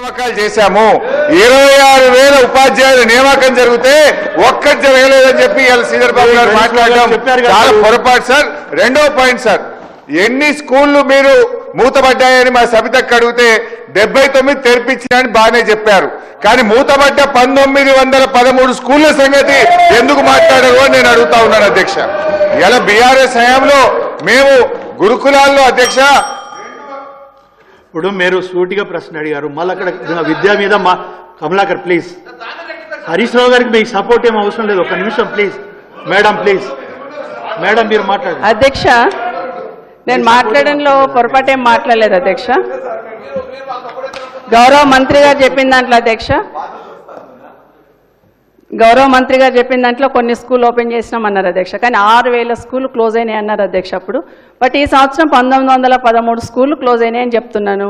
నియామకాలు చేశాము. ఇరవై ఆరు వేల ఉపాధ్యాయుల నియామకం జరిగితే ఒక్కటి జరగలేదని చెప్పి ఇవాళ శ్రీధర్ బాబు గారు మాట్లాడడం. చాలా పొరపాటు సార్. రెండో పాయింట్ సార్. ఎన్ని స్కూళ్ళు మీరు మూతపడ్డాయని మా సబితకు అడిగితే డెబ్బై తొమ్మిది తెరిపించారని బాగానే చెప్పారు. కానీ మూతపడ్డ పంతొమ్మిది వందల పదమూడు స్కూళ్ళ సంగతి ఎందుకు మాట్లాడారు అని నేను అడుగుతా ఉన్నాను అధ్యక్ష. ఇలా బీఆర్ఎస్ హయాంలో మేము గురుకులాల్లో అధ్యక్ష ఇప్పుడు మీరు సూటిగా ప్రశ్న అడిగారు. మళ్ళీ అక్కడ విద్య మీద మా కమలాకర్ ప్లీజ్ హరీష్ రావు గారికి మీకు సపోర్ట్ ఏం అవసరం లేదు. ఒక నిమిషం ప్లీజ్ మేడం ప్లీజ్ మేడం మీరు మాట్లాడండి. అధ్యక్ష నేను మాట్లాడంలో పొరపాటు ఏం మాట్లాడలేదు అధ్యక్ష. గౌరవ మంత్రి గారు చెప్పిన దాంట్లో అధ్యక్ష. గౌరవ మంత్రి గారు చెప్పిన దాంట్లో కొన్ని స్కూల్ ఓపెన్ చేసినాం అన్నారు అధ్యక్ష. కానీ ఆరు వేల స్కూల్ క్లోజ్ అయినాయి అన్నారు అధ్యక్ష అప్పుడు. బట్ ఈ సంవత్సరం పంతొమ్మిది వందల పదమూడు స్కూళ్ళు క్లోజ్ అయినాయని చెప్తున్నాను.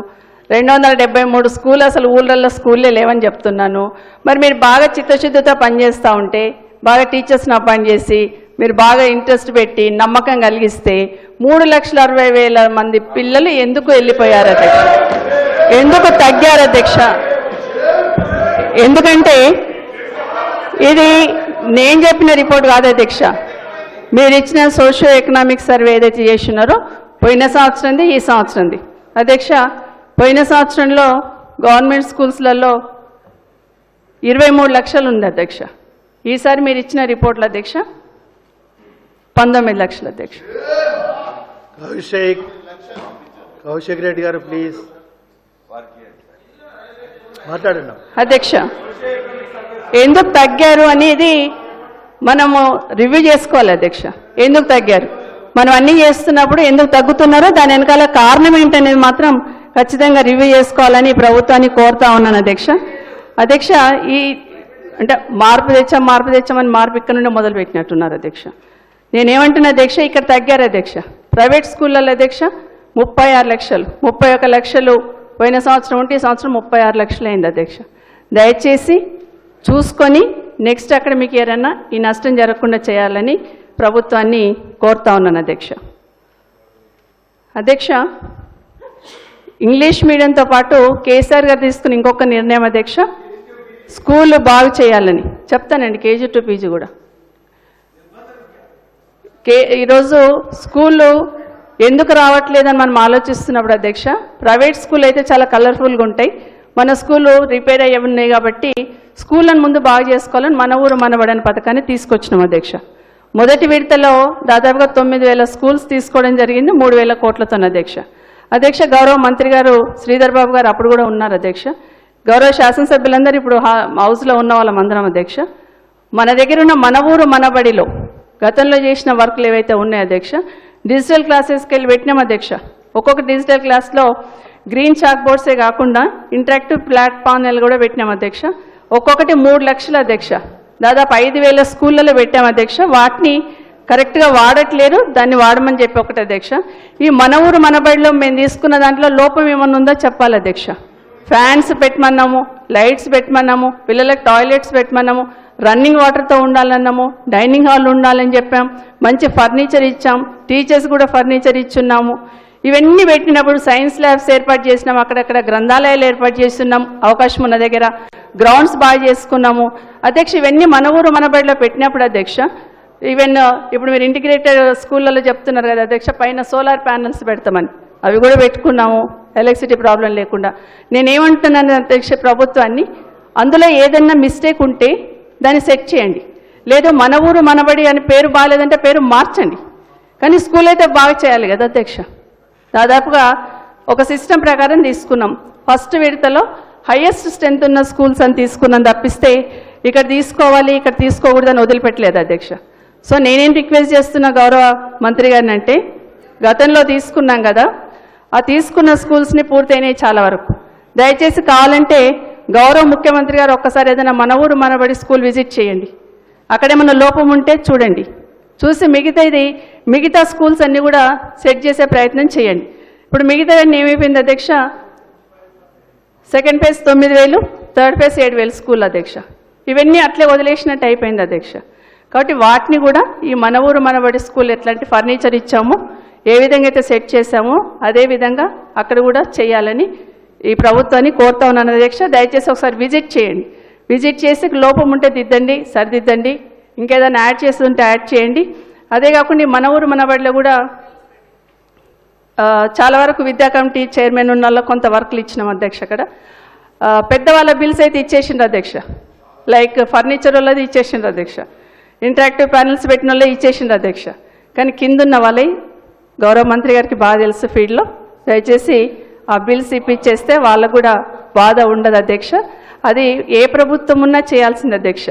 రెండు వందల డెబ్బై మూడు స్కూల్ అసలు ఊళ్ళల్లో స్కూల్లే లేవని చెప్తున్నాను. మరి మీరు బాగా చిత్తశుద్ధితో పనిచేస్తూ ఉంటే బాగా టీచర్స్ని అపాయింట్ చేసి మీరు బాగా ఇంట్రెస్ట్ పెట్టి నమ్మకం కలిగిస్తే మూడు లక్షల అరవై వేల మంది పిల్లలు ఎందుకు వెళ్ళిపోయారు అధ్యక్ష? ఎందుకు తగ్గారు అధ్యక్ష? ఎందుకంటే ఇది నేను చెప్పిన రిపోర్ట్ కాదు అధ్యక్ష. మీరు ఇచ్చిన సోషియో ఎకనామిక్ సర్వే ఏదైతే చేస్తున్నారో పోయిన సంవత్సరంది ఈ సంవత్సరంది. అధ్యక్ష పోయిన సంవత్సరంలో గవర్నమెంట్ స్కూల్స్లలో ఇరవై మూడు లక్షలు ఉంది అధ్యక్ష. ఈసారి మీరు ఇచ్చిన రిపోర్ట్ల అధ్యక్ష? పంతొమ్మిది లక్షలు అధ్యక్ష. కౌశిక్ కౌశిక్ రెడ్డి గారు ప్లీజ్. మాట్లాడండి. అధ్యక్ష ఎందుకు తగ్గారు అనేది మనము రివ్యూ చేసుకోవాలి అధ్యక్ష. ఎందుకు తగ్గారు? మనం అన్నీ చేస్తున్నప్పుడు ఎందుకు తగ్గుతున్నారో దాని వెనకాల కారణం ఏంటనేది మాత్రం ఖచ్చితంగా రివ్యూ చేసుకోవాలని ప్రభుత్వాన్ని కోరుతా ఉన్నాను అధ్యక్ష. అధ్యక్ష ఈ అంటే మార్పు తెచ్చాం మార్పు తెచ్చామని మార్పు ఇక్కడ నుండి మొదలు పెట్టినట్టున్నారు అధ్యక్ష. నేనేమంటున్నా అధ్యక్ష ఇక్కడ తగ్గారు అధ్యక్ష. ప్రైవేట్ స్కూళ్ళల్లో అధ్యక్ష ముప్పై ఆరు లక్షలు. ముప్పై ఒక లక్షలు పోయిన సంవత్సరం ఉంటే ఈ సంవత్సరం ముప్పై ఆరు లక్షలు అయింది అధ్యక్ష. దయచేసి చూసుకొని నెక్స్ట్ అక్కడ మీకు ఏదైనా ఈ నష్టం జరగకుండా చేయాలని ప్రభుత్వాన్ని కోరుతా ఉన్నాను అధ్యక్ష. అధ్యక్ష ఇంగ్లీష్ మీడియంతో పాటు కేసీఆర్ గారు తీసుకుని ఇంకొక నిర్ణయం అధ్యక్ష స్కూల్ బాగు చేయాలని. చెప్తానండి కేజీ టు పీజీ కూడా. కే ఈరోజు స్కూళ్ళు ఎందుకు రావట్లేదని మనం ఆలోచిస్తున్నప్పుడు అధ్యక్ష ప్రైవేట్ స్కూల్ అయితే చాలా కలర్ఫుల్గా ఉంటాయి. మన స్కూలు రిపేర్ అయ్యి ఉన్నాయి కాబట్టి స్కూళ్ళను ముందు బాగు చేసుకోవాలని మన ఊరు మనబడని పథకాన్ని తీసుకొచ్చినాం అధ్యక్ష. మొదటి విడతలో దాదాపుగా తొమ్మిది వేల స్కూల్స్ తీసుకోవడం జరిగింది మూడు వేల కోట్లతో అధ్యక్ష. అధ్యక్ష గౌరవ మంత్రి గారు శ్రీధర్ బాబు గారు అప్పుడు కూడా ఉన్నారు అధ్యక్ష. గౌరవ శాసనసభ్యులందరూ ఇప్పుడు హౌస్లో ఉన్న వాళ్ళమందరం అధ్యక్ష. మన దగ్గర ఉన్న మన ఊరు మనబడిలో గతంలో చేసిన వర్క్లు ఏవైతే ఉన్నాయో అధ్యక్ష డిజిటల్ క్లాసెస్కి వెళ్ళి పెట్టినాం అధ్యక్ష. ఒక్కొక్క డిజిటల్ క్లాస్లో గ్రీన్ చాక్ బోర్డ్సే కాకుండా ఇంటరాక్టివ్ ఫ్లాట్ కూడా పెట్టినాం అధ్యక్ష. ఒక్కొక్కటి మూడు లక్షల అధ్యక్ష. దాదాపు ఐదు వేల స్కూళ్ళలో పెట్టాం అధ్యక్ష. వాటిని కరెక్ట్గా వాడట్లేరు దాన్ని వాడమని చెప్పి ఒకటి అధ్యక్ష. ఈ మన ఊరు మన బడిలో మేము తీసుకున్న దాంట్లో లోపం ఏమన్నా ఉందో చెప్పాలి అధ్యక్ష. ఫ్యాన్స్ పెట్టమన్నాము లైట్స్ పెట్టమన్నాము పిల్లలకు టాయిలెట్స్ పెట్టమన్నాము రన్నింగ్ వాటర్తో ఉండాలన్నాము డైనింగ్ హాల్ ఉండాలని చెప్పాం. మంచి ఫర్నిచర్ ఇచ్చాం. టీచర్స్ కూడా ఫర్నిచర్ ఇచ్చున్నాము. ఇవన్నీ పెట్టినప్పుడు సైన్స్ ల్యాబ్స్ ఏర్పాటు చేసినాం అక్కడక్కడ గ్రంథాలయాలు ఏర్పాటు చేస్తున్నాం అవకాశం ఉన్న దగ్గర గ్రౌండ్స్ బాగా చేసుకున్నాము. అధ్యక్ష ఇవన్నీ మన ఊరు మన బడిలో పెట్టినప్పుడు అధ్యక్ష ఈవెన్ ఇప్పుడు మీరు ఇంటిగ్రేటెడ్ స్కూళ్ళలో చెప్తున్నారు కదా అధ్యక్ష పైన సోలార్ ప్యానల్స్ పెడతామని. అవి కూడా పెట్టుకున్నాము ఎలక్ట్రిసిటీ ప్రాబ్లం లేకుండా. నేనేమంటున్నాను అధ్యక్ష ప్రభుత్వాన్ని అందులో ఏదన్నా మిస్టేక్ ఉంటే దాన్ని సెట్ చేయండి. లేదు మన ఊరు మనబడి అని పేరు బాగాలేదంటే పేరు మార్చండి. కానీ స్కూల్ అయితే బాగా చేయాలి కదా అధ్యక్ష? దాదాపుగా ఒక సిస్టమ్ ప్రకారం తీసుకున్నాం. ఫస్ట్ విడతలో హయ్యెస్ట్ స్ట్రెంత్ ఉన్న స్కూల్స్ అని తీసుకున్నాం తప్పిస్తే ఇక్కడ తీసుకోవాలి ఇక్కడ తీసుకోకూడదని వదిలిపెట్టలేదు అధ్యక్ష. సో నేనేం రిక్వెస్ట్ చేస్తున్న గౌరవ మంత్రి గారిని అంటే గతంలో తీసుకున్నాం కదా ఆ తీసుకున్న స్కూల్స్ని పూర్తయినాయి చాలా వరకు. దయచేసి కావాలంటే గౌరవ ముఖ్యమంత్రి గారు ఒక్కసారి ఏదైనా మన ఊరు మనబడి స్కూల్ విజిట్ చేయండి. అక్కడేమన్నా లోపం ఉంటే చూడండి. చూసి మిగతాది మిగతా స్కూల్స్ అన్నీ కూడా సెట్ చేసే ప్రయత్నం చేయండి. ఇప్పుడు మిగతా ఏమైపోయింది అధ్యక్ష? సెకండ్ ఫేజ్ తొమ్మిది వేలు థర్డ్ ఫేజ్ ఏడు వేలు స్కూల్ అధ్యక్ష. ఇవన్నీ అట్లే వదిలేసినట్టు అయిపోయింది అధ్యక్ష. కాబట్టి వాటిని కూడా ఈ మన ఊరు మనబడి స్కూల్ ఎట్లాంటి ఫర్నిచర్ ఇచ్చామో ఏ విధంగా అయితే సెట్ చేశామో అదే విధంగా అక్కడ కూడా చేయాలని ఈ ప్రభుత్వాన్ని కోరుతా ఉన్నాను అధ్యక్ష. దయచేసి ఒకసారి విజిట్ చేయండి. విజిట్ చేసి లోపం ఉంటే దిద్దండి సరిదిద్దండి. ఇంకేదైనా యాడ్ చేస్తుంటే యాడ్ చేయండి. అదే కాకుండా మన ఊరు మనబడిలో కూడా చాలా వరకు విద్యా కమిటీ చైర్మన్ ఉన్న వాళ్ళు కొంత వర్క్లు ఇచ్చినాం అధ్యక్ష అక్కడ. పెద్దవాళ్ళ బిల్స్ అయితే ఇచ్చేసిండ్రు అధ్యక్ష. లైక్ ఫర్నిచర్ వాళ్ళది ఇచ్చేసిండ్రు అధ్యక్ష. ఇంటరాక్టివ్ ప్యానల్స్ పెట్టిన వాళ్ళే ఇచ్చేసిండ్రు అధ్యక్ష. కానీ కిందున్న వాళ్ళే గౌరవ మంత్రి గారికి బాగా తెలుసు ఫీల్డ్లో. దయచేసి ఆ బిల్స్ ఇప్పించేస్తే వాళ్ళకు కూడా బాధ ఉండదు అధ్యక్ష. అది ఏ ప్రభుత్వం ఉన్నా చేయాల్సింది అధ్యక్ష.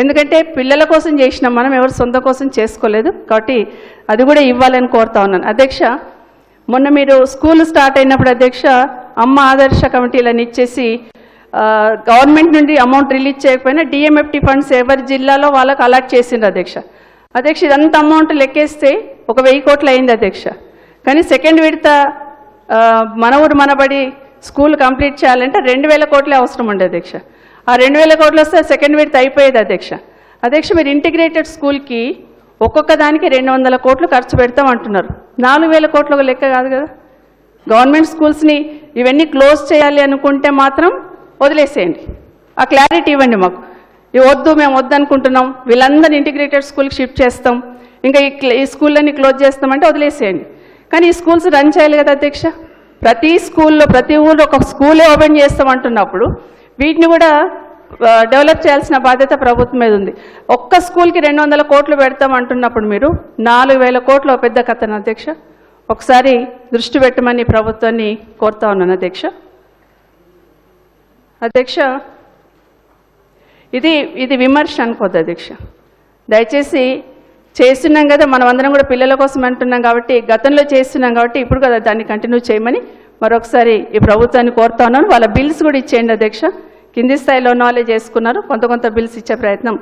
ఎందుకంటే పిల్లల కోసం చేసినాం మనం ఎవరు సొంత కోసం చేసుకోలేదు. కాబట్టి అది కూడా ఇవ్వాలని కోరుతా ఉన్నాను. అధ్యక్ష మొన్న మీరు స్కూల్ స్టార్ట్ అయినప్పుడు అధ్యక్ష అమ్మ ఆదర్శ కమిటీలను ఇచ్చేసి గవర్నమెంట్ నుండి అమౌంట్ రిలీజ్ చేయకపోయినా డిఎంఎఫ్టీ ఫండ్స్ ఎవరి జిల్లాలో వాళ్ళకు అలాట్ చేసిండ్రు అధ్యక్ష. అధ్యక్ష ఇదంతా అమౌంట్ లెక్కేస్తే ఒక వెయ్యి కోట్లు అయింది అధ్యక్ష. కానీ సెకండ్ విడత మన ఊరు మనబడి స్కూల్ కంప్లీట్ చేయాలంటే రెండు వేల కోట్లే అవసరం ఉండే అధ్యక్ష. ఆ రెండు వేల కోట్లు వస్తే సెకండ్ విడత అయిపోయేది అధ్యక్ష. అధ్యక్ష మీరు ఇంటిగ్రేటెడ్ స్కూల్కి ఒక్కొక్క దానికి రెండు వందల కోట్లు ఖర్చు పెడతాం అంటున్నారు. నాలుగు వేల కోట్లు ఒక లెక్క కాదు కదా? గవర్నమెంట్ స్కూల్స్ని ఇవన్నీ క్లోజ్ చేయాలి అనుకుంటే మాత్రం వదిలేసేయండి. ఆ క్లారిటీ ఇవ్వండి మాకు. ఇవి వద్దు మేము వద్దనుకుంటున్నాం. వీళ్ళందరినీ ఇంటిగ్రేటెడ్ స్కూల్కి షిఫ్ట్ చేస్తాం. ఇంకా ఈ ఈ స్కూళ్ళని క్లోజ్ చేస్తామంటే వదిలేసేయండి. కానీ ఈ స్కూల్స్ రన్ చేయాలి కదా అధ్యక్ష? ప్రతి స్కూల్లో ప్రతి ఊళ్ళో ఒక స్కూలే ఓపెన్ చేస్తాం అంటున్నప్పుడు వీటిని కూడా డెవలప్ చేయాల్సిన బాధ్యత ప్రభుత్వం మీద ఉంది. ఒక్క స్కూల్కి రెండు వందల కోట్లు పెడతాం అంటున్నప్పుడు మీరు నాలుగు వేల కోట్లు ఒక పెద్ద కథను అధ్యక్ష. ఒకసారి దృష్టి పెట్టమని ప్రభుత్వాన్ని కోరుతా ఉన్నాను అధ్యక్ష. అధ్యక్ష ఇది ఇది విమర్శ అనుకోద్దు అధ్యక్ష. దయచేసి చేస్తున్నాం కదా మనం అందరం కూడా పిల్లల కోసం అంటున్నాం కాబట్టి గతంలో చేస్తున్నాం కాబట్టి ఇప్పుడు కదా దాన్ని కంటిన్యూ చేయమని మరొకసారి ఈ ప్రభుత్వాన్ని కోరుతా ఉన్నాను. వాళ్ళ బిల్స్ కూడా ఇచ్చేయండి అధ్యక్ష. కింది స్థాయిలో నాలెడ్జ్ చేసుకున్నారు కొంత కొంత బిల్స్ ఇచ్చే ప్రయత్నం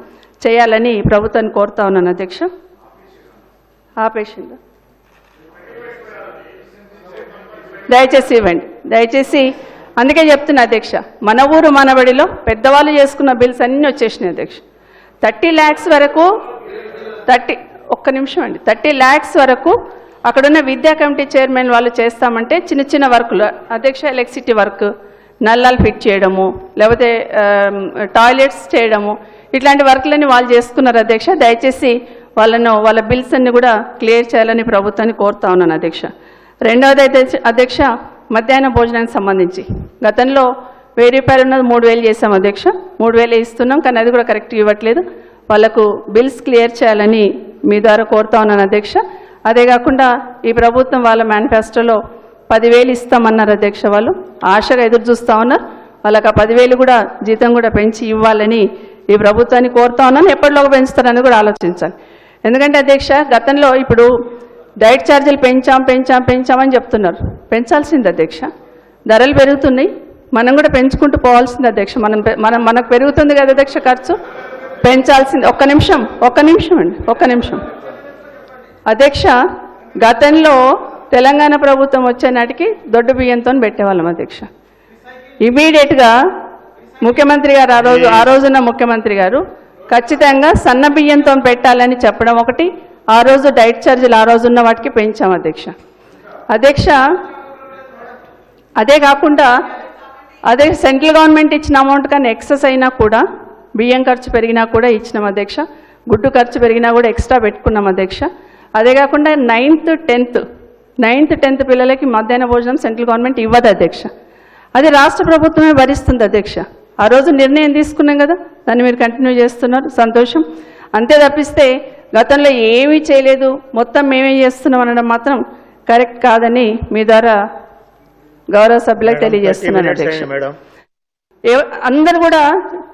చేయాలని ఈ ప్రభుత్వాన్ని కోరుతా ఉన్నాను అధ్యక్ష. ఆపేషన్ దయచేసి ఇవ్వండి. దయచేసి అందుకే చెప్తున్నా అధ్యక్ష మన ఊరు మనబడిలో పెద్దవాళ్ళు చేసుకున్న బిల్స్ అన్నీ వచ్చేసినాయి అధ్యక్ష. థర్టీ ల్యాక్స్ వరకు థర్టీ ఒక్క నిమిషం అండి. థర్టీ ల్యాక్స్ వరకు అక్కడున్న విద్యా కమిటీ చైర్మన్ వాళ్ళు చేస్తామంటే చిన్న చిన్న వర్కులు అధ్యక్ష ఎలక్ట్రిసిటీ వర్క్ నల్లాలు ఫిట్ చేయడము లేకపోతే టాయిలెట్స్ చేయడము ఇట్లాంటి వర్క్లన్నీ వాళ్ళు చేసుకున్నారు అధ్యక్ష. దయచేసి వాళ్ళను వాళ్ళ బిల్స్ అన్ని కూడా క్లియర్ చేయాలని ప్రభుత్వాన్ని కోరుతా ఉన్నాను అధ్యక్ష. రెండవది అయితే అధ్యక్ష మధ్యాహ్న భోజనానికి సంబంధించి. గతంలో వెయ్యి రూపాయలు ఉన్నది మూడు వేలు చేసాం అధ్యక్ష. మూడు వేలు ఇస్తున్నాం కానీ అది కూడా కరెక్ట్ ఇవ్వట్లేదు. వాళ్ళకు బిల్స్ క్లియర్ చేయాలని మీ ద్వారా కోరుతా ఉన్నాను అధ్యక్ష. అదే కాకుండా ఈ ప్రభుత్వం వాళ్ళ మేనిఫెస్టోలో పదివేలు ఇస్తామన్నారు అధ్యక్ష వాళ్ళు. ఆశగా ఎదురు చూస్తూ ఉన్నారు. వాళ్ళకి ఆ పదివేలు కూడా జీతం కూడా పెంచి ఇవ్వాలని ఈ ప్రభుత్వాన్ని కోరుతా ఉన్నాను. ఎప్పటిలోగా పెంచుతారని కూడా ఆలోచించాలి. ఎందుకంటే అధ్యక్ష గతంలో ఇప్పుడు డైట్ ఛార్జీలు పెంచాం పెంచాం పెంచామని చెప్తున్నారు. పెంచాల్సింది అధ్యక్ష. ధరలు పెరుగుతున్నాయి. మనం కూడా పెంచుకుంటూ పోవాల్సింది అధ్యక్ష. మనం పె- మనం మనకు పెరుగుతుంది కదా అధ్యక్ష ఖర్చు? పెంచాల్సింది ఒక్క నిమిషం ఒక్క నిమిషం అండి ఒక్క నిమిషం. అధ్యక్ష గతంలో తెలంగాణ ప్రభుత్వం వచ్చే నాటికి దొడ్డు బియ్యంతో పెట్టేవాళ్ళం అధ్యక్ష. ఇమీడియట్గా ముఖ్యమంత్రి గారు ఆ రోజు ఆ రోజున ముఖ్యమంత్రి గారు ఖచ్చితంగా సన్న బియ్యంతో పెట్టాలని చెప్పడం ఒకటి ఆ రోజు డైట్ ఛార్జీలు ఆ రోజున్న వాటికి పెంచాం అధ్యక్ష. అధ్యక్ష అదే కాకుండా అదే సెంట్రల్ గవర్నమెంట్ ఇచ్చిన అమౌంట్ కానీ ఎక్సెస్ అయినా కూడా బియ్యం ఖర్చు పెరిగినా కూడా ఇచ్చినాం అధ్యక్ష. గుడ్డు ఖర్చు పెరిగినా కూడా ఎక్స్ట్రా పెట్టుకున్నాం అధ్యక్ష. అదే కాకుండా నైన్త్ టెన్త్ నైన్త్ టెన్త్ పిల్లలకి మధ్యాహ్న భోజనం సెంట్రల్ గవర్నమెంట్ ఇవ్వదు అధ్యక్ష. అది రాష్ట్ర ప్రభుత్వమే భరిస్తుంది అధ్యక్ష. ఆ రోజు నిర్ణయం తీసుకున్నాం కదా దాన్ని మీరు కంటిన్యూ చేస్తున్నారు సంతోషం. అంతే తప్పిస్తే గతంలో ఏమీ చేయలేదు మొత్తం మేమే చేస్తున్నాం అనడం మాత్రం కరెక్ట్ కాదని మీ ద్వారా గౌరవ సభ్యులకు తెలియజేస్తున్నాను అధ్యక్ష. అందరు కూడా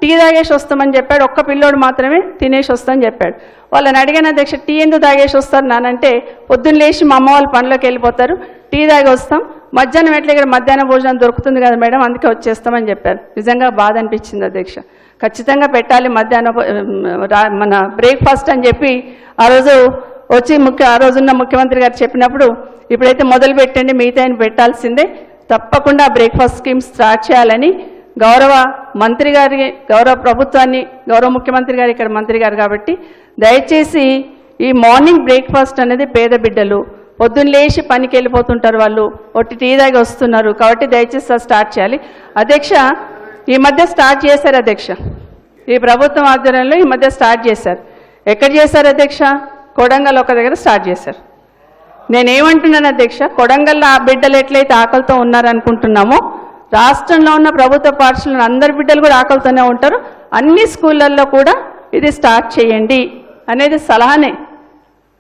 టీ తాగేసి వస్తామని చెప్పాడు. ఒక్క పిల్లోడు మాత్రమే తినేసి వస్తామని చెప్పాడు. వాళ్ళని అడిగిన అధ్యక్ష టీ ఎందుకు తాగేసి వస్తారు? నానంటే పొద్దున్న లేచి మా అమ్మ వాళ్ళ పనిలోకి వెళ్ళిపోతారు. టీ తాగి వస్తాం. మధ్యాహ్నం ఎట్లా ఇక్కడ మధ్యాహ్న భోజనం దొరుకుతుంది కదా మేడం అందుకే వచ్చేస్తామని చెప్పారు. నిజంగా బాధ అనిపించింది అధ్యక్ష. ఖచ్చితంగా పెట్టాలి మధ్యాహ్నం మన బ్రేక్ఫాస్ట్ అని చెప్పి ఆ రోజు వచ్చి ముఖ్య ఆ రోజున్న ముఖ్యమంత్రి గారు చెప్పినప్పుడు ఇప్పుడైతే మొదలు పెట్టండి మిగతా పెట్టాల్సిందే. తప్పకుండా బ్రేక్ఫాస్ట్ స్కీమ్ స్టార్ట్ చేయాలని గౌరవ మంత్రి గారి గౌరవ ప్రభుత్వాన్ని గౌరవ ముఖ్యమంత్రి గారు ఇక్కడ మంత్రి గారు కాబట్టి దయచేసి ఈ మార్నింగ్ బ్రేక్ఫాస్ట్ అనేది పేద బిడ్డలు. పొద్దున్న లేచి పనికి వెళ్ళిపోతుంటారు వాళ్ళు. ఒట్టి టీ దాగి వస్తున్నారు కాబట్టి దయచేసి స్టార్ట్ చేయాలి. అధ్యక్ష ఈ మధ్య స్టార్ట్ చేశారు అధ్యక్ష. ఈ ప్రభుత్వం ఆధ్వర్యంలో ఈ మధ్య స్టార్ట్ చేశారు. ఎక్కడ చేశారు అధ్యక్ష? కొడంగల్ ఒక దగ్గర స్టార్ట్ చేశారు. నేనేమంటున్నాను అధ్యక్ష? కొడంగల్లో ఆ బిడ్డలు ఎట్లయితే ఆకలితో ఉన్నారనుకుంటున్నామో రాష్ట్రంలో ఉన్న ప్రభుత్వ పాఠశాలను అందరి బిడ్డలు కూడా ఆకలితోనే ఉంటారు. అన్ని స్కూళ్ళల్లో కూడా ఇది స్టార్ట్ చేయండి అనేది సలహానే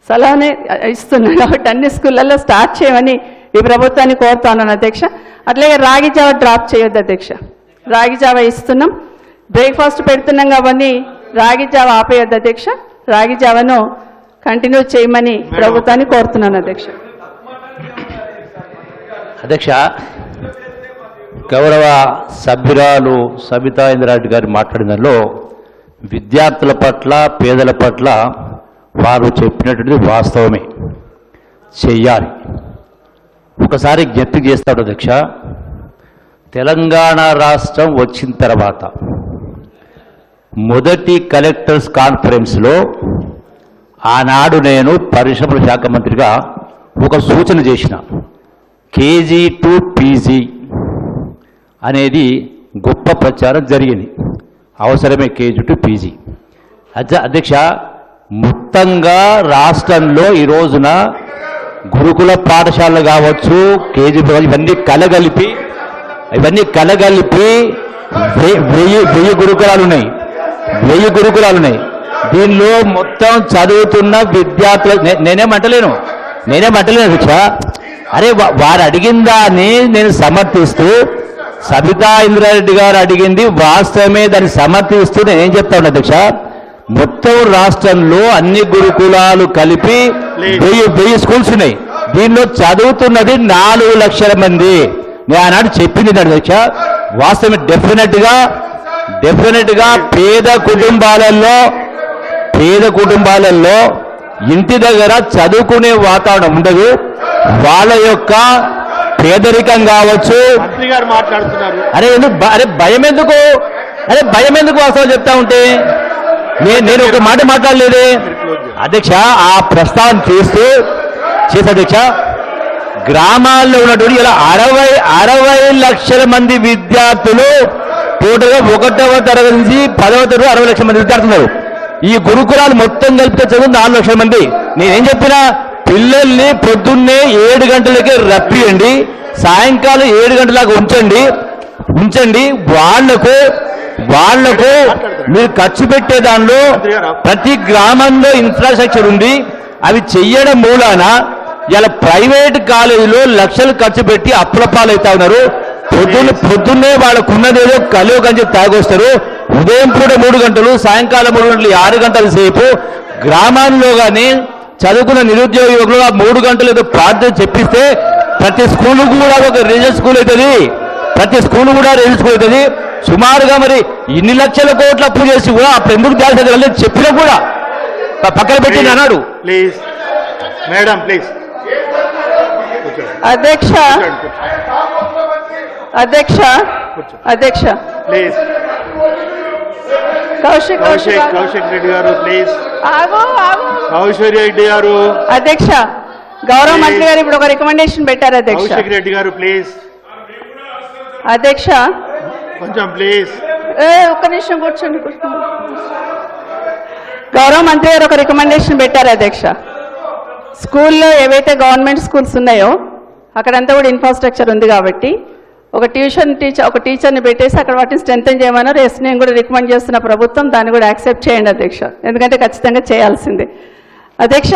సలహానే ఇస్తున్నాను కాబట్టి అన్ని స్కూళ్ళల్లో స్టార్ట్ చేయమని ఈ ప్రభుత్వాన్ని కోరుతున్నాను అధ్యక్ష. అట్లాగే రాగి జావ డ్రాప్ చేయొద్దు అధ్యక్ష. రాగి జావ ఇస్తున్నాం. బ్రేక్ఫాస్ట్ పెడుతున్నాం కాబట్టి రాగి జావ ఆపేయొద్దు అధ్యక్ష. రాగి జావను కంటిన్యూ చేయమని ప్రభుత్వాన్ని కోరుతున్నాను అధ్యక్ష. అధ్యక్ష గౌరవ సభ్యురాలు సబితా ఇంద్రారెడ్డి గారు మాట్లాడిన దానిలో విద్యార్థుల పట్ల పేదల పట్ల వారు చెప్పినటువంటిది వాస్తవమే. చెయ్యాలి. ఒకసారి జ్ఞప్తి చేస్తాడు అధ్యక్ష. తెలంగాణ రాష్ట్రం వచ్చిన తర్వాత మొదటి కలెక్టర్స్ కాన్ఫరెన్స్లో ఆనాడు నేను పరిశ్రమల శాఖ మంత్రిగా ఒక సూచన చేసిన. కేజీ టు పీజీ అనేది గొప్ప ప్రచారం జరిగింది. అవసరమే కేజీ టు పీజీ. అధ్య అధ్యక్ష మొత్తంగా రాష్ట్రంలో ఈ రోజున గురుకుల పాఠశాలలు కావచ్చు కేజీ ఇవన్నీ కలగలిపి ఇవన్నీ కలగలిపి వెయ్యి వెయ్యి గురుకులాలు ఉన్నాయి. వెయ్యి గురుకులాలు ఉన్నాయి. దీనిలో మొత్తం చదువుతున్న విద్యార్థులు నే- నేనేమంటలేను నేనేమంటలేను అధ్యక్ష. అరే వా- వారు అడిగిన దాన్ని నేను సమర్థిస్తూ సబితా ఇంద్రారెడ్డి గారు అడిగింది వాస్తవమే దాన్ని సమర్థిస్తూ నేనేం చెప్తాను అధ్యక్ష? మొత్తం రాష్ట్రంలో అన్ని గురుకులాలు కలిపి వెయ్యి వెయ్యి స్కూల్స్ ఉన్నాయి. దీనిలో చదువుతున్నది నాలుగు లక్షల మంది. నేను ఆనాడు చెప్పింది అధ్యక్ష? వాస్తవం డెఫినెట్గా డెఫినెట్గా పేద కుటుంబాలలో పేద కుటుంబాలలో ఇంటి దగ్గర చదువుకునే వాతావరణం ఉండదు. వాళ్ళ యొక్క పేదరికం కావచ్చు. మంత్రి గారు మాట్లాడుతున్నారు. అరే ఎందుకు అరే భయం ఎందుకు? అరే భయం ఎందుకు వాస్తవం చెప్తా ఉంటే? నేను నేను ఒక మాట మాట్లాడలేదే. అధ్యక్ష ఆ ప్రస్తావన చేస్తూ చేసే అధ్యక్ష గ్రామాల్లో ఉన్నటువంటి ఇలా అరవై అరవై లక్షల మంది విద్యార్థులు టోటల్గా ఒకటవ తరగతి నుంచి పదవ తరగతి అరవై లక్షల మంది విద్యార్థులు ఈ గురుకులాలు మొత్తం కలిపితే చదువు నాలుగు లక్షల మంది. నేనేం చెప్పినా? పిల్లల్ని పొద్దున్నే ఏడు గంటలకే రప్పియండి సాయంకాలం ఏడు గంటలకు ఉంచండి ఉంచండి. వాళ్ళకు వాళ్ళకు మీరు ఖర్చు పెట్టే దానిలో ప్రతి గ్రామంలో ఇన్ఫ్రాస్ట్రక్చర్ ఉంది. అవి చెయ్యడం మూలాన ఇలా ప్రైవేట్ కాలేజీలో లక్షలు ఖర్చు పెట్టి అప్పుల పాలవుతా ఉన్నారు. పొద్దున్న పొద్దున్నే వాళ్ళకున్నదేదో కలియుగ అని చెప్పి తాగొస్తారు. ఉదయం పూట మూడు గంటలు సాయంకాలం మూడు గంటలు ఆరు గంటల సేపు గ్రామాల్లో కానీ చదువుకున్న నిరుద్యోగ యువకులు ఆ మూడు గంటలు ఏదో ప్రార్థన చెప్పిస్తే ప్రతి స్కూల్ కూడా ఒక రిజల్ట్ స్కూల్ అవుతుంది. ప్రతి స్కూల్ కూడా రిజల్ట్ స్కూల్ అవుతుంది. సుమారుగా మరి ఇన్ని లక్షల కోట్ల అప్పు చేసి కూడా అప్పుడు ఎందుకు చేయాల్సి చెప్పినా కూడా పక్కన పెట్టి అన్నాడు. ప్లీజ్ మేడం ప్లీజ్ అధ్యక్ష. అధ్యక్ష. అధ్యక్ష. ప్లీజ్ కౌశిక్ కౌశిక్ కౌశిక్ రెడ్డి గారు ప్లీజ్ కౌశిక్ రెడ్డి గారు. అధ్యక్ష గౌరవ మంత్రి గారు ఇప్పుడు ఒక రికమెండేషన్ పెట్టారు అధ్యక్ష. కౌశిక్ రెడ్డి గారు ప్లీజ్ అధ్యక్ష. కొంచెం ప్లీజ్ ఏ, ఒక్క నిమిషం కూర్చోండి కూర్చోండి. గౌరవ మంత్రి గారు ఒక రికమెండేషన్ పెట్టారు అధ్యక్ష. స్కూల్లో ఏవైతే గవర్నమెంట్ స్కూల్స్ ఉన్నాయో అక్కడంతా కూడా ఇన్ఫ్రాస్ట్రక్చర్ ఉంది కాబట్టి ఒక ట్యూషన్ టీచర్ ఒక టీచర్ని పెట్టేసి అక్కడ వాటిని స్ట్రెంథన్ చేయమన్నారు. ఎస్ నేను కూడా రికమెండ్ చేస్తున్న ప్రభుత్వం దాన్ని కూడా యాక్సెప్ట్ చేయండి అధ్యక్ష. ఎందుకంటే ఖచ్చితంగా చేయాల్సిందే. అధ్యక్ష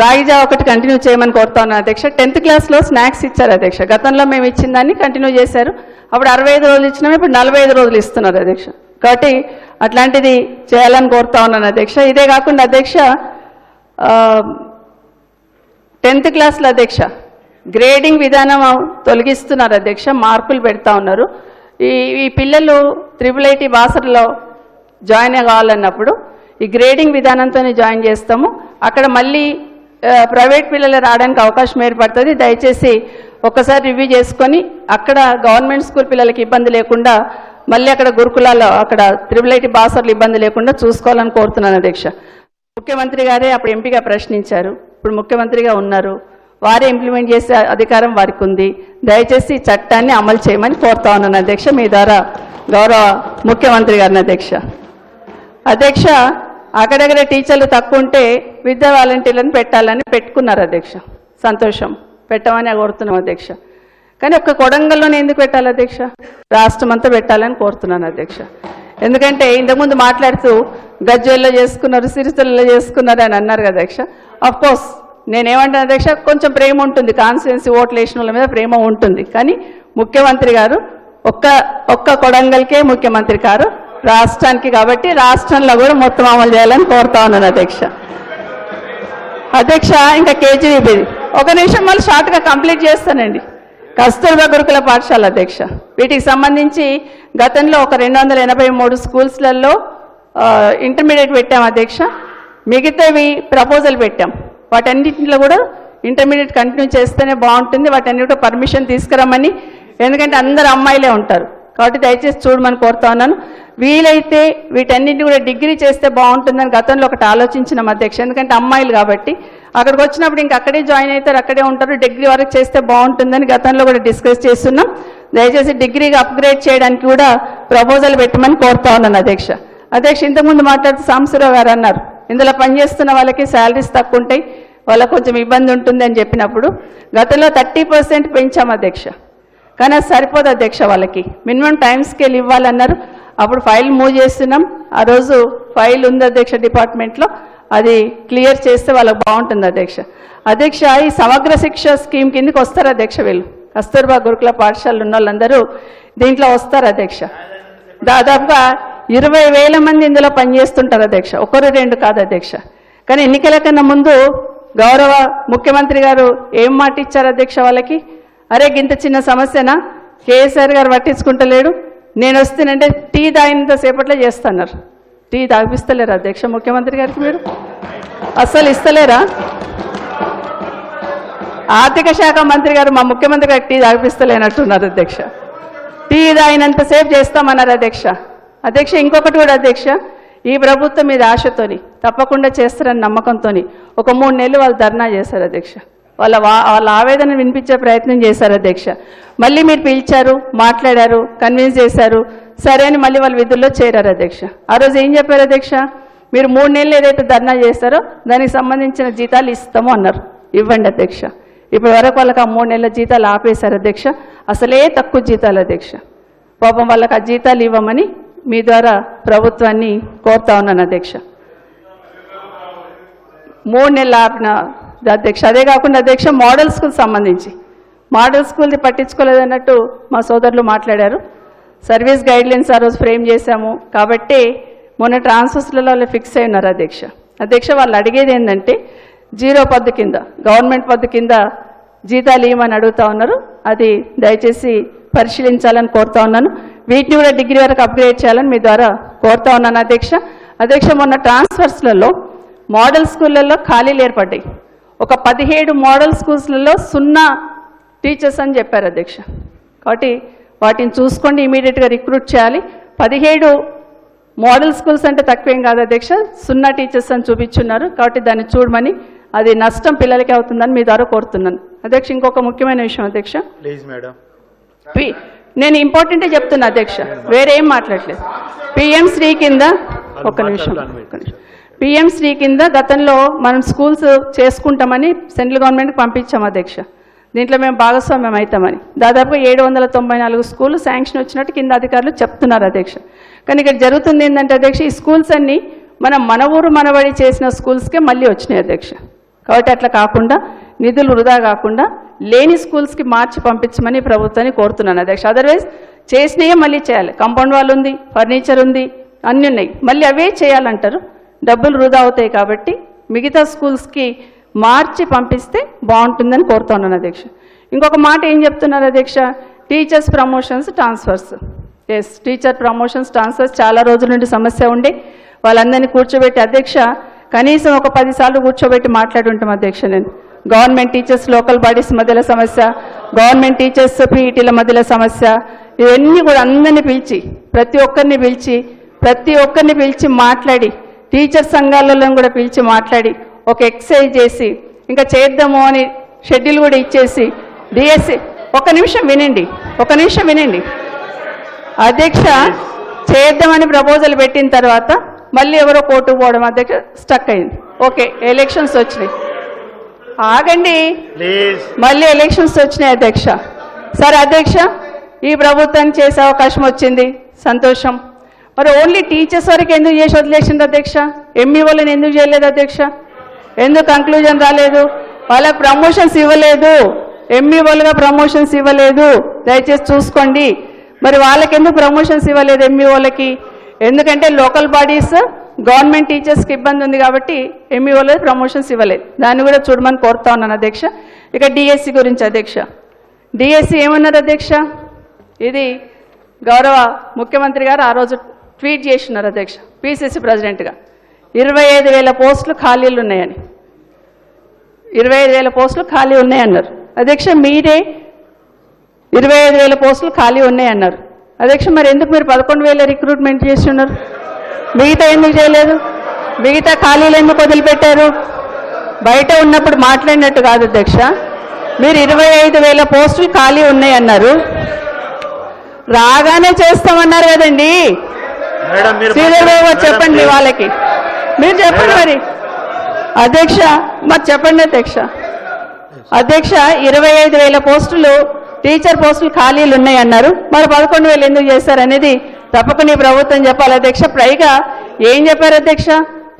రాగిజా ఒకటి కంటిన్యూ చేయమని కోరుతా ఉన్నాను అధ్యక్ష. టెన్త్ క్లాస్లో స్నాక్స్ ఇచ్చారు అధ్యక్ష. గతంలో మేము ఇచ్చిన దాన్ని కంటిన్యూ చేశారు. అప్పుడు అరవై ఐదు రోజులు ఇచ్చినాము ఇప్పుడు నలభై ఐదు రోజులు ఇస్తున్నారు అధ్యక్ష. కాబట్టి అట్లాంటిది చేయాలని కోరుతా ఉన్నాను అధ్యక్ష. ఇదే కాకుండా అధ్యక్ష టెన్త్ క్లాస్లో అధ్యక్ష గ్రేడింగ్ విధానం తొలగిస్తున్నారు అధ్యక్ష మార్కులు పెడతా ఉన్నారు. ఈ ఈ పిల్లలు త్రిపుల్ ఐటీ బాసర్లో జాయిన్ కావాలన్నప్పుడు ఈ గ్రేడింగ్ విధానంతోనే జాయిన్ చేస్తాము. అక్కడ మళ్ళీ ప్రైవేట్ పిల్లలు రావడానికి అవకాశం ఏర్పడుతుంది. దయచేసి ఒకసారి రివ్యూ చేసుకొని అక్కడ గవర్నమెంట్ స్కూల్ పిల్లలకి ఇబ్బంది లేకుండా మళ్ళీ అక్కడ గురుకులాల్లో అక్కడ త్రిబుల్ ఐటీ బాసర్లు ఇబ్బంది లేకుండా చూసుకోవాలని కోరుతున్నాను అధ్యక్ష. ముఖ్యమంత్రి గారే అప్పుడు ఎంపీగా ప్రశ్నించారు. ఇప్పుడు ముఖ్యమంత్రిగా ఉన్నారు. వారే ఇంప్లిమెంట్ చేసే అధికారం వారికి ఉంది దయచేసి చట్టాన్ని అమలు చేయమని కోరుతా ఉన్నాను అధ్యక్ష. మీ ద్వారా గౌరవ ముఖ్యమంత్రి గారిని అధ్యక్ష. అధ్యక్ష అక్కడక్కడ టీచర్లు తక్కువ ఉంటే విద్యా వాలంటీర్లను పెట్టాలని పెట్టుకున్నారు అధ్యక్ష. సంతోషం. పెట్టమని కోరుతున్నాం అధ్యక్ష. కానీ ఒక్క కొడంగల్లోనే ఎందుకు పెట్టాలి అధ్యక్ష? రాష్ట్రం అంతా పెట్టాలని కోరుతున్నాను అధ్యక్ష. ఎందుకంటే ఇంతకుముందు మాట్లాడుతూ గజ్వేల్లో చేసుకున్నారు సిరిసిల్లలో చేసుకున్నారు అని అన్నారు కదా అధ్యక్ష. అఫ్కోర్స్ నేనేమంటాను అధ్యక్ష కొంచెం ప్రేమ ఉంటుంది. కాన్స్టిట్యున్సీ ఓట్లు వేసిన వాళ్ళ మీద ప్రేమ ఉంటుంది. కానీ ముఖ్యమంత్రి గారు ఒక్క ఒక్క కొడంగల్కే ముఖ్యమంత్రి గారు రాష్ట్రానికి కాబట్టి రాష్ట్రంలో కూడా మొత్తం అమలు చేయాలని కోరుతా ఉన్నాను అధ్యక్ష. అధ్యక్ష ఇంకా కేజీబీ ఒక నిమిషం మళ్ళీ షార్ట్గా కంప్లీట్ చేస్తానండి. కస్తూర్బా గురుకుల పాఠశాల అధ్యక్ష. వీటికి సంబంధించి గతంలో ఒక రెండు వందల ఎనభై మూడు స్కూల్స్లలో ఇంటర్మీడియట్ పెట్టాం అధ్యక్ష. మిగతావి ప్రపోజల్ పెట్టాం. వాటన్నిటిలో కూడా ఇంటర్మీడియట్ కంటిన్యూ చేస్తేనే బాగుంటుంది. వాటన్నిటి పర్మిషన్ తీసుకురమ్మని. ఎందుకంటే అందరు అమ్మాయిలే ఉంటారు. కాబట్టి దయచేసి చూడమని కోరుతా ఉన్నాను. వీలైతే వీటన్నిటిని కూడా డిగ్రీ చేస్తే బాగుంటుందని గతంలో ఒకటి ఆలోచించిన అధ్యక్ష. ఎందుకంటే అమ్మాయిలు కాబట్టి. అక్కడికి వచ్చినప్పుడు ఇంక అక్కడే జాయిన్ అవుతారు అక్కడే ఉంటారు. డిగ్రీ వరకు చేస్తే బాగుంటుందని గతంలో కూడా డిస్కస్ చేస్తున్నాం. దయచేసి డిగ్రీగా అప్గ్రేడ్ చేయడానికి కూడా ప్రపోజల్ పెట్టమని కోరుతా ఉన్నాను అధ్యక్ష. అధ్యక్ష ఇంతకుముందు మాట్లాడుతూ సాంబశివరావు గారు అన్నారు. ఇందులో పనిచేస్తున్న వాళ్ళకి శాలరీస్ తక్కువ ఉంటాయి వాళ్ళకి కొంచెం ఇబ్బంది ఉంటుంది అని చెప్పినప్పుడు గతంలో థర్టీ పర్సెంట్ పెంచాం అధ్యక్ష. కానీ అది సరిపోదు అధ్యక్ష వాళ్ళకి. మినిమం టైం స్కేల్ ఇవ్వాలన్నారు. అప్పుడు ఫైల్ మూవ్ చేస్తున్నాం. ఆ రోజు ఫైల్ ఉంది అధ్యక్ష డిపార్ట్మెంట్లో. అది క్లియర్ చేస్తే వాళ్ళకి బాగుంటుంది అధ్యక్ష. అధ్యక్ష ఈ సమగ్ర శిక్ష స్కీమ్ కిందకి వస్తారు అధ్యక్ష వీళ్ళు. కస్తూర్బా గురుకుల పాఠశాలలు ఉన్న వాళ్ళందరూ దీంట్లో వస్తారు అధ్యక్ష. దాదాపుగా ఇరవై వేల మంది ఇందులో పనిచేస్తుంటారు అధ్యక్ష. ఒకరు రెండు కాదు అధ్యక్ష. కానీ ఎన్నికల కన్నా ముందు గౌరవ ముఖ్యమంత్రి గారు ఏం మాట ఇచ్చారు అధ్యక్ష వాళ్ళకి? అరే గింత చిన్న సమస్యనా? కేసీఆర్ గారు పట్టించుకుంటలేడు. నేను వస్తేనంటే టీ తాగినంత సేపట్లో చేస్తున్నారు. టీ తాగిపిస్తలేరా అధ్యక్ష ముఖ్యమంత్రి గారికి మీరు? అస్సలు ఇస్తలేరా? ఆర్థిక శాఖ మంత్రి గారు మా ముఖ్యమంత్రి గారికి టీ తాగిపిస్తలేనట్టున్నారు అధ్యక్ష. టీ తాగినంతసేపు చేస్తామన్నారు అధ్యక్ష. అధ్యక్ష ఇంకొకటి కూడా అధ్యక్ష ఈ ప్రభుత్వం మీద ఆశతోని తప్పకుండా చేస్తారని నమ్మకంతోని ఒక మూడు నెలలు వాళ్ళు ధర్నా చేశారు అధ్యక్ష. వాళ్ళ వాళ్ళ ఆవేదన వినిపించే ప్రయత్నం చేశారు అధ్యక్ష. మళ్ళీ మీరు పిలిచారు మాట్లాడారు కన్విన్స్ చేశారు సరే అని మళ్ళీ వాళ్ళ విధుల్లో చేరారు అధ్యక్ష. ఆ రోజు ఏం చెప్పారు అధ్యక్ష? మీరు మూడు నెలలు ఏదైతే ధర్నా చేస్తారో దానికి సంబంధించిన జీతాలు ఇస్తాము అన్నారు. ఇవ్వండి అధ్యక్ష. ఇప్పటి వరకు వాళ్ళకి ఆ మూడు నెలల జీతాలు ఆపేశారు అధ్యక్ష. అసలే తక్కువ జీతాలు అధ్యక్ష. పాపం వాళ్ళకి ఆ జీతాలు ఇవ్వమని మీ ద్వారా ప్రభుత్వాన్ని కోరుతా ఉన్నాను అధ్యక్ష. మూడు నెలలు ఆపిన అధ్యక్ష. అదే కాకుండా అధ్యక్ష మోడల్ స్కూల్ సంబంధించి. మోడల్ స్కూల్ది పట్టించుకోలేదన్నట్టు మా సోదరులు మాట్లాడారు. సర్వీస్ గైడ్లైన్స్ ఆ రోజు ఫ్రేమ్ చేశాము. కాబట్టి మొన్న ట్రాన్స్ఫర్స్లలో వాళ్ళు ఫిక్స్ అయి ఉన్నారు అధ్యక్ష. అధ్యక్ష వాళ్ళు అడిగేది ఏంటంటే జీరో పద్దు కింద గవర్నమెంట్ పద్దు కింద జీతాలు ఇవ్వమని అడుగుతా ఉన్నారు. అది దయచేసి పరిశీలించాలని కోరుతా ఉన్నాను. వీటిని కూడా డిగ్రీ వరకు అప్గ్రేడ్ చేయాలని మీ ద్వారా కోరుతా ఉన్నాను. అధ్యక్ష అధ్యక్ష మొన్న ట్రాన్స్ఫర్స్లలో మోడల్ స్కూళ్ళల్లో ఖాళీలు ఏర్పడ్డాయి. ఒక పదిహేడు మోడల్ స్కూల్స్లలో సున్నా టీచర్స్ అని చెప్పారు అధ్యక్ష. కాబట్టి వాటిని చూసుకోండి ఇమీడియట్గా రిక్రూట్ చేయాలి. పదిహేడు మోడల్ స్కూల్స్ అంటే తక్కువేం కాదు అధ్యక్ష సున్నా టీచర్స్ అని చూపించున్నారు. కాబట్టి దాన్ని చూడమని అది నష్టం పిల్లలకి అవుతుందని మీ ద్వారా కోరుతున్నాను. అధ్యక్ష ఇంకొక ముఖ్యమైన విషయం అధ్యక్ష. Please madam. నేను ఇంపార్టెంటే చెప్తున్నా అధ్యక్ష. వేరేం మాట్లాడలేదు. పిఎం శ్రీ కింద ఒక నిమిషం పిఎం శ్రీ కింద గతంలో మనం స్కూల్స్ చేసుకుంటామని సెంట్రల్ గవర్నమెంట్కి పంపించాం అధ్యక్ష. దీంట్లో మేము భాగస్వామ్యం అవుతామని. దాదాపుగా ఏడు వందల తొంభై నాలుగు స్కూళ్ళు శాంక్షన్ వచ్చినట్టు కింద అధికారులు చెప్తున్నారు అధ్యక్ష. కానీ ఇక్కడ జరుగుతుంది ఏంటంటే అధ్యక్ష ఈ స్కూల్స్ అన్ని మనం మన ఊరు మనబడి చేసిన స్కూల్స్కే మళ్ళీ వచ్చినాయి అధ్యక్ష. కాబట్టి అట్లా కాకుండా నిధులు వృధా కాకుండా లేని స్కూల్స్కి మార్చి పంపించమని ప్రభుత్వాన్ని కోరుతున్నాను. అధ్యక్ష అదర్వైజ్ చేసినయే మళ్ళీ చేయాలి. కాంపౌండ్ వాల్ ఉంది ఫర్నిచర్ ఉంది అన్నీ ఉన్నాయి. మళ్ళీ అవే చేయాలంటారు. డబ్బులు వృధా అవుతాయి కాబట్టి మిగతా స్కూల్స్కి మార్చి పంపిస్తే బాగుంటుందని కోరుతున్నాను అధ్యక్ష. ఇంకొక మాట ఏం చెప్తున్నారు అధ్యక్ష? Teachers promotions transfers. Yes teacher promotions transfers చాలా రోజుల నుండి సమస్య ఉండే. వాళ్ళందరినీ కూర్చోబెట్టి అధ్యక్ష కనీసం ఒక పదిసార్లు కూర్చోబెట్టి మాట్లాడుంటాం అధ్యక్ష నేను. గవర్నమెంట్ టీచర్స్ లోకల్ బాడీస్ మధ్యల సమస్య గవర్నమెంట్ టీచర్స్ పీఈటీల మధ్యల సమస్య ఇవన్నీ కూడా అందరిని పిలిచి ప్రతి ఒక్కరిని పిలిచి ప్రతి ఒక్కరిని పిలిచి మాట్లాడి టీచర్ సంఘాలలో కూడా పిలిచి మాట్లాడి ఒక ఎక్సైజ్ చేసి ఇంకా చేద్దాము అని షెడ్యూల్ కూడా ఇచ్చేసి డిఎస్సి ఒక నిమిషం వినండి ఒక నిమిషం వినండి. అధ్యక్ష చేద్దామని ప్రపోజల్ పెట్టిన తర్వాత మళ్ళీ ఎవరో కోర్టు పోవడం అధ్యక్ష స్టక్ అయింది. ఓకే ఎలక్షన్స్ వచ్చినాయి. ఆగండి. మళ్ళీ ఎలక్షన్స్ వచ్చినాయి అధ్యక్ష. సరే అధ్యక్ష ఈ ప్రభుత్వం చేసే అవకాశం వచ్చింది. సంతోషం. మరి ఓన్లీ టీచర్స్ వరకు ఎందుకు చేసి వదిలేసింది అధ్యక్ష? ఎంఈ వాళ్ళని ఎందుకు చేయలేదు అధ్యక్ష? ఎందుకు కంక్లూజన్ రాలేదు? వాళ్ళకి ప్రమోషన్స్ ఇవ్వలేదు. ఎంఈ వాళ్ళుగా ప్రమోషన్స్ ఇవ్వలేదు. దయచేసి చూసుకోండి. మరి వాళ్ళకి ఎందుకు ప్రమోషన్స్ ఇవ్వలేదు ఎంఈ వాళ్ళకి ఎందుకంటే లోకల్ బాడీస్ గవర్నమెంట్ టీచర్స్కి ఇబ్బంది ఉంది కాబట్టి ఎంఈ ప్రమోషన్స్ ఇవ్వలేదు. దాన్ని కూడా చూడమని కోరుతా ఉన్నాను అధ్యక్ష. ఇక డిఎస్సి గురించి అధ్యక్ష. డిఎస్సి ఏమన్నారు అధ్యక్ష? ఇది గౌరవ ముఖ్యమంత్రి గారు ఆ రోజు ట్వీట్ చేసినారు అధ్యక్ష పిసిసి ప్రెసిడెంట్గా. ఇరవై ఐదు వేల పోస్టులు ఖాళీలు ఉన్నాయని. ఇరవై ఐదు వేల పోస్టులు ఖాళీ ఉన్నాయన్నారు. అధ్యక్ష మీరే ఇరవై ఐదు వేల పోస్టులు ఖాళీ ఉన్నాయన్నారు. అధ్యక్ష మరి ఎందుకు మీరు పదకొండు వేల రిక్రూట్మెంట్ చేసి ఉన్నారు మిగతా ఎందుకు చేయలేదు మిగతా ఖాళీలు ఎందుకు వదిలిపెట్టారు? బయట ఉన్నప్పుడు మాట్లాడినట్టు కాదు అధ్యక్ష. మీరు ఇరవై ఐదు వేల పోస్టులు ఖాళీ ఉన్నాయన్నారు. రాగానే చేస్తామన్నారు కదండి. శ్రీధర్ బాబు చెప్పండి. వాళ్ళకి. మీరు చెప్పండి మరి. అధ్యక్ష మరి చెప్పండి అధ్యక్ష. అధ్యక్ష ఇరవై ఐదు వేల పోస్టులు టీచర్ పోస్టులు ఖాళీలు ఉన్నాయి అన్నారు మరి పదకొండు వేలు ఎందుకు చేశారనేది తప్పకుండా నీ ప్రభుత్వం చెప్పాలి అధ్యక్ష. పైగా ఏం చెప్పారు అధ్యక్ష?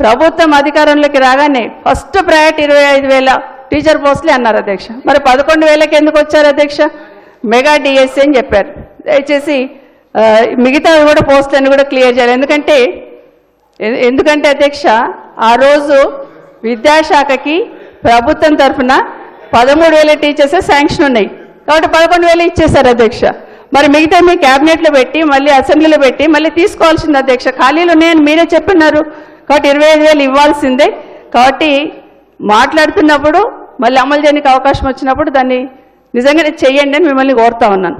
ప్రభుత్వం అధికారంలోకి రాగానే ఫస్ట్ ప్రయారిటీ ఇరవై ఐదు వేల టీచర్ పోస్టులే అన్నారు అధ్యక్ష. మరి పదకొండు వేలకి ఎందుకు వచ్చారు అధ్యక్ష? మెగా డిఎస్సీ అని చెప్పారు. దయచేసి మిగతా కూడా పోస్టులను కూడా క్లియర్ చేయాలి. ఎందుకంటే ఎందుకంటే అధ్యక్ష ఆ రోజు విద్యాశాఖకి ప్రభుత్వం తరఫున పదమూడు వేల టీచర్సే శాంక్షన్ ఉన్నాయి. కాబట్టి పదకొండు వేలు ఇచ్చేశారు అధ్యక్ష. మరి మిగతా మీ క్యాబినెట్లో పెట్టి మళ్ళీ అసెంబ్లీలో పెట్టి మళ్ళీ తీసుకోవాల్సింది అధ్యక్ష ఖాళీలు ఉన్నాయని మీరే చెప్పినారు. కాబట్టి ఇరవై ఐదు వేలు ఇవ్వాల్సిందే. కాబట్టి మాట్లాడుతున్నప్పుడు మళ్ళీ అమలు చేయడానికి అవకాశం వచ్చినప్పుడు దాన్ని నిజంగానే చెయ్యండి అని మిమ్మల్ని కోరుతా ఉన్నాను.